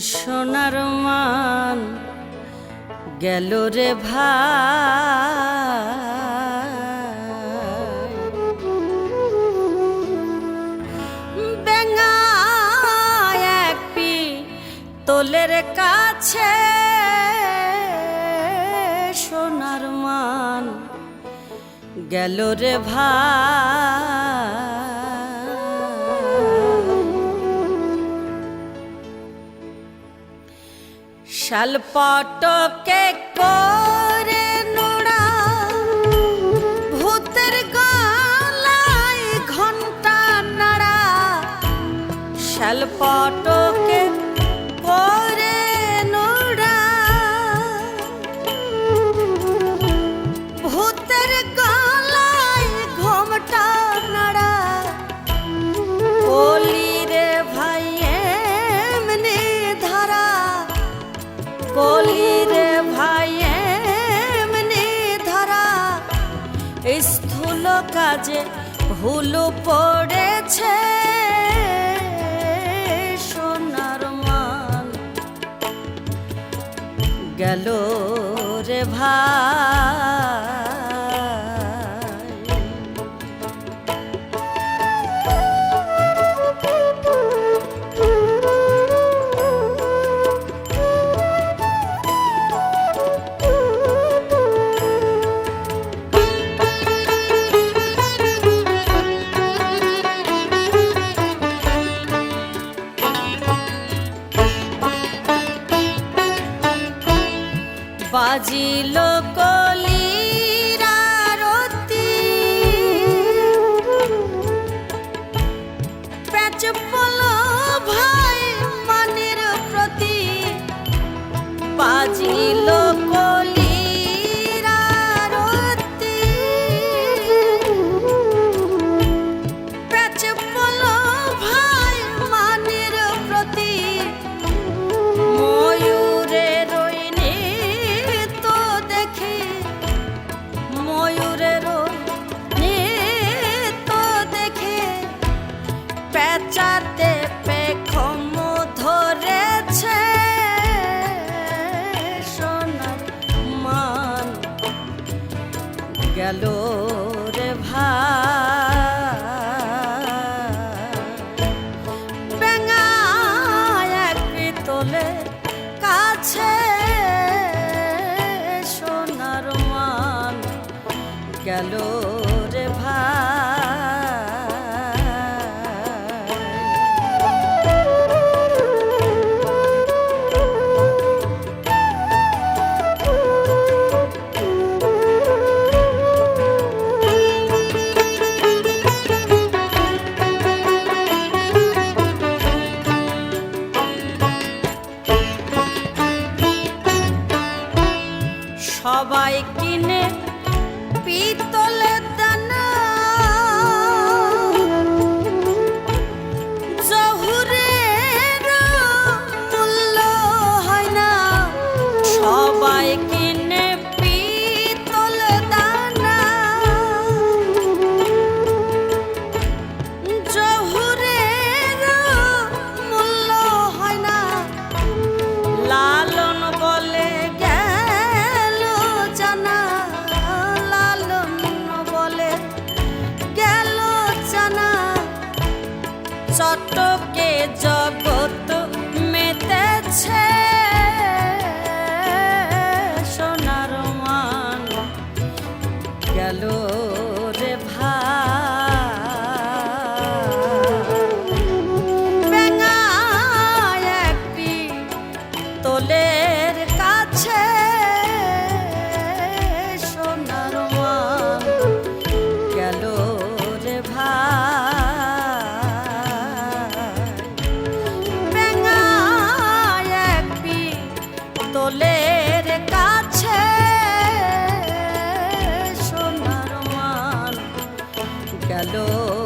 সোনার মান গেল রে ভাই। বেঙ্গা এক পি তোলের কাছে সোনার মান গেল রে ভাই। শালপটকে করে নোড়া ভূতের গলায় ঘণ্টা নাড়া। শালপটকে কাজে ভুল পড়েছে। সোনার মান গেল রে ভাই। বাজিল কলি ভাই মানের প্রতি বাজিল গেল রে ভা বেঙ্গায় এক পিতলে কাছে গেল রে সবাই like গেল